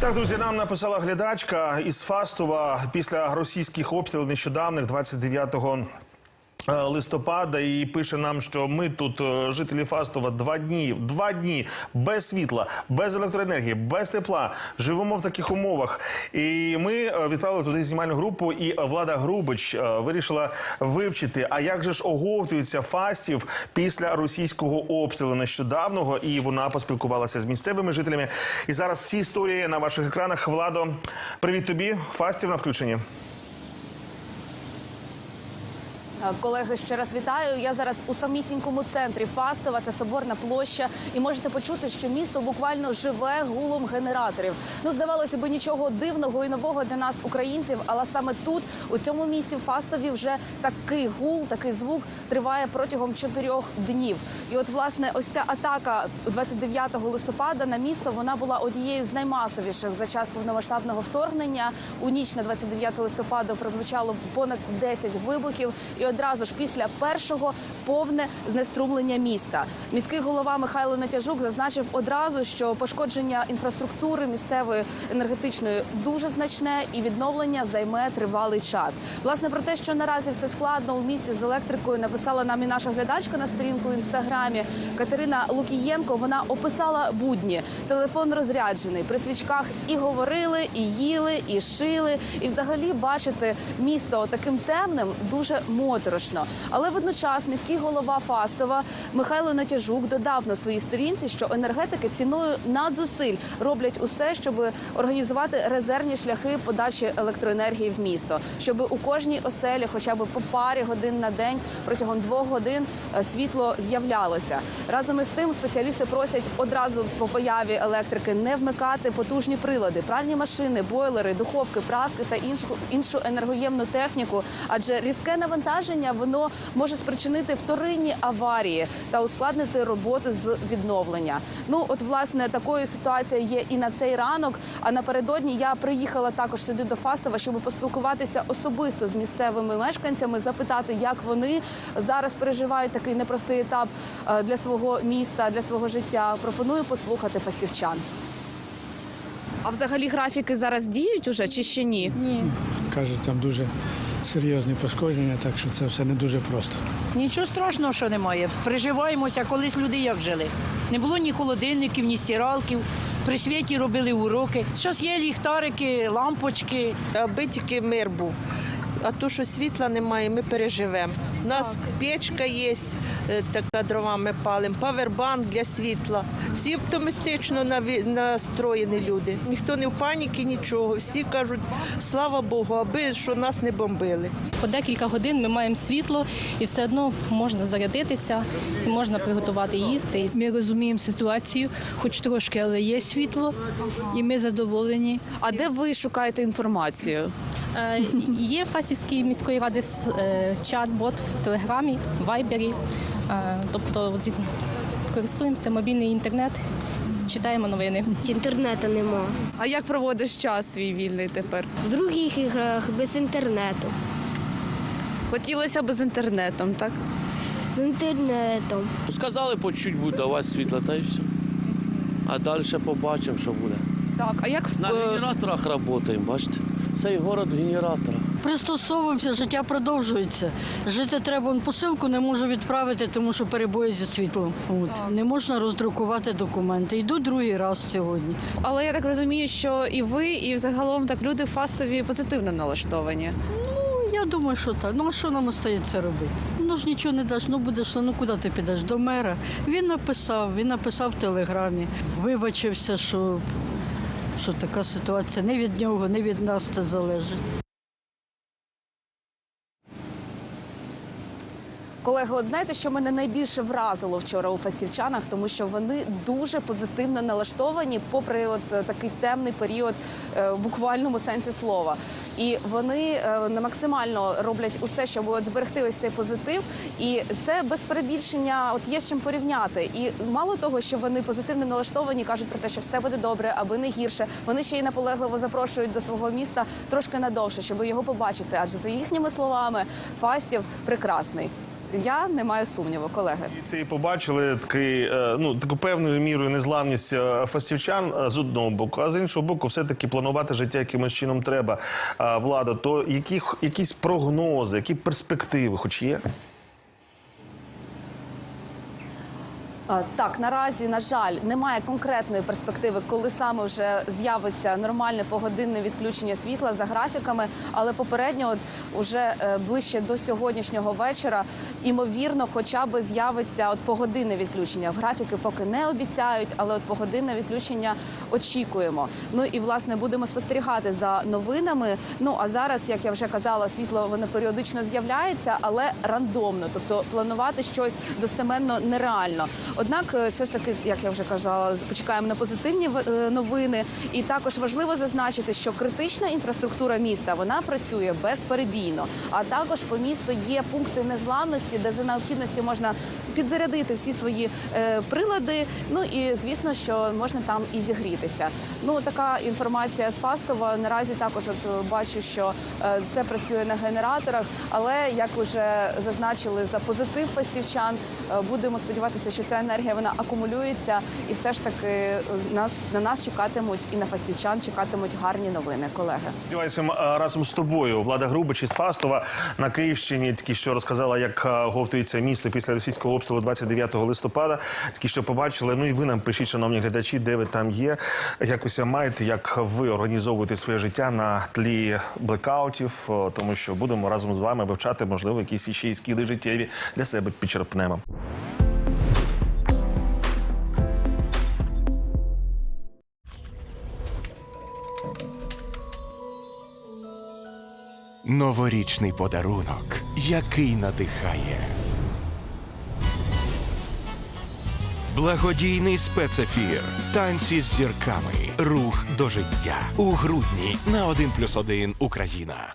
Так, друзі, нам написала глядачка із Фастова. Після російських обстрілів нещодавних 29 е, листопада і пише нам, що ми тут, е, жителі Фастова, два дні, два дні без світла, без електроенергії, без тепла, живемо в таких умовах. І ми е, відправили туди знімальну групу, і Влада Грубич е, вирішила вивчити, а як же ж оговтується Фастів після російського обстрілу нещодавного, і вона поспілкувалася з місцевими жителями. І зараз всі історії на ваших екранах. Владо, привіт тобі, Фастів на включенні. Е, Колеги, ще раз вітаю. Я зараз у самісінькому центрі Фастова. Це соборна площа, і можете почути, що місто буквально живе гулом генераторів. Ну, здавалося б, нічого дивного і нового для нас, українців, але саме тут, у цьому місті Фастові, вже такий гул, такий звук триває протягом чотирьох днів. І от, власне, ось ця атака 29 листопада на місто вона була однією з наймасовіших за час повномасштабного вторгнення. У ніч на 29 листопада прозвучало понад 10 вибухів, і одразу ж після першого повне знеструмлення міста. Міський голова Михайло Натяжук зазначив одразу, що пошкодження інфраструктури місцевої енергетичної дуже значне, і відновлення займе тривалий час. Власне про те, що наразі все складно у місті з електрикою, написала нам і наша глядачка на сторінку в інстаграмі Катерина Лукієнко. Вона описала будні. Телефон розряджений. При свічках і говорили, і їли, і шили. І взагалі бачити місто таким темним дуже моторошно. Але водночас міський голова Фастова Михайло Натяжук додав на своїй сторінці, що енергетики ціною надзусиль роблять усе, щоб організувати резервні шляхи подачі електроенергії в місто, щоб у кожній оселі, хоча б по парі годин на день протягом двох годин е, світло з'являлося. Разом із тим спеціалісти просять одразу по появі електрики не вмикати потужні прилади, пральні машини, бойлери, духовки, праски та іншу іншу енергоємну техніку, адже різке навантаження воно може спричинити вторинні аварії та ускладнити роботу з відновлення. Ну от власне такою ситуація є і на цей ранок. А напередодні я приїхала також сюди до Фастова, щоб поспілкуватися особисто з місцевими мешканцями, запитати, як вони зараз переживають такий непростий етап е, для свого міста, для свого життя. Пропоную послухати фастівчан. А взагалі графіки зараз діють уже чи ще ні? Ні. Кажуть, там дуже серйозні пошкодження, так що це все не дуже просто. Нічого страшного, що немає. Приживаємося, колись люди як жили. Не було ні холодильників, ні стиралків. При світі робили уроки. Зараз є ліхтарики, лампочки. аби тільки мир був. А то, що світла немає, ми переживемо. У нас печка є, е, така дровами палим, павербанк для світла. Всі оптимістично настроєні люди. Ніхто не в паніки, нічого. Всі кажуть, слава Богу, аби що нас не бомбили. По декілька годин ми маємо світло, і все одно можна зарядитися, і можна приготувати їсти. Ми розуміємо ситуацію, хоч трошки, але є світло, і ми задоволені. А де ви шукаєте інформацію? Е, Є Фастівський міської ради е, чат-бот в Телеграмі, Вайбері. Е, Тобто користуємося мобільний інтернет, читаємо новини. Інтернету нема. А як проводиш час свій вільний тепер? В других іграх без інтернету. Хотілося б з інтернетом, так? З інтернетом. Сказали, по чуть будуть давати світло, та й все. А далі побачимо, що буде. Так, а як На е, генераторах працюємо, бачите? Цей город в генераторах. Пристосовуємося, життя продовжується. Жити треба Он посилку не можу відправити, тому що перебої зі світлом. От не можна роздрукувати документи. Йду другий раз сьогодні. але я так розумію, що і ви, і взагалом так люди фастові позитивно налаштовані. Ну, я думаю, що так. Ну а що нам остається робити? Ну ж нічого не даш. Ну будеш, ну куди ти підеш? До мера. Він написав, він написав в телеграмі, вибачився, що, що така ситуація не від нього, не від нас це залежить. Колеги, от знаєте, що мене найбільше вразило вчора у фастівчанах, тому що вони дуже позитивно налаштовані, попри от е, такий темний період е, в буквальному сенсі слова. І вони е, максимально роблять усе, щоб от зберегти ось цей позитив. І це без перебільшення, от є з чим порівняти. І мало того, що вони позитивно налаштовані, кажуть про те, що все буде добре, аби не гірше. Вони ще й наполегливо запрошують до свого міста трошки надовше, щоб його побачити. Адже за їхніми словами, Фастів прекрасний. Я не маю сумніву, колеги. І Це і побачили такий, е, ну, таку певною мірою незламність е, фастівчан е, з одного боку, а з іншого боку, все-таки планувати життя якимось чином треба. Влада, то які, якісь прогнози, які перспективи, хоч є? А, Так, наразі, на жаль, немає конкретної перспективи, коли саме вже з'явиться нормальне погодинне відключення світла за графіками. Але попередньо, от уже е, ближче до сьогоднішнього вечора, імовірно, хоча б з'явиться от погодинне відключення. Графіки поки не обіцяють, але от погодинне відключення очікуємо. Ну і власне будемо спостерігати за новинами. Ну а зараз, як я вже казала, світло воно періодично з'являється, але рандомно, тобто планувати щось достеменно нереально. Однак, е, все ж таки, як я вже казала, почекаємо на позитивні е, новини. І також важливо зазначити, що критична інфраструктура міста вона працює безперебійно. А також по місту є пункти незламності, де за необхідності можна підзарядити всі свої е, прилади. Ну і звісно, що можна там і зігрітися. Ну така інформація з Фастова. Наразі також от е, бачу, що е, все працює на генераторах, але як вже зазначили за позитив фастівчан, е, будемо сподіватися, що ця енергія вона акумулюється, і все ж таки е, нас на нас чекатимуть і на фастівчан чекатимуть гарні новини, колеги. Сподіваюся, разом з тобою Влада Грубич із Фастова на Київщині, тільки що розказала, як говтується місто після російського обстрілу 29 листопада. Тільки що побачили. Ну і ви нам пишіть, шановні глядачі, де ви там є. Якось маєте, як ви організовуєте своє життя на тлі блекаутів, тому що будемо разом з вами вивчати, можливо, якісь іще і скіли життєві для себе підчерпнемо. Новорічний подарунок, який надихає. Благодійний спецефір. Танці з зірками. Рух до життя. У грудні на 1+,1 Україна.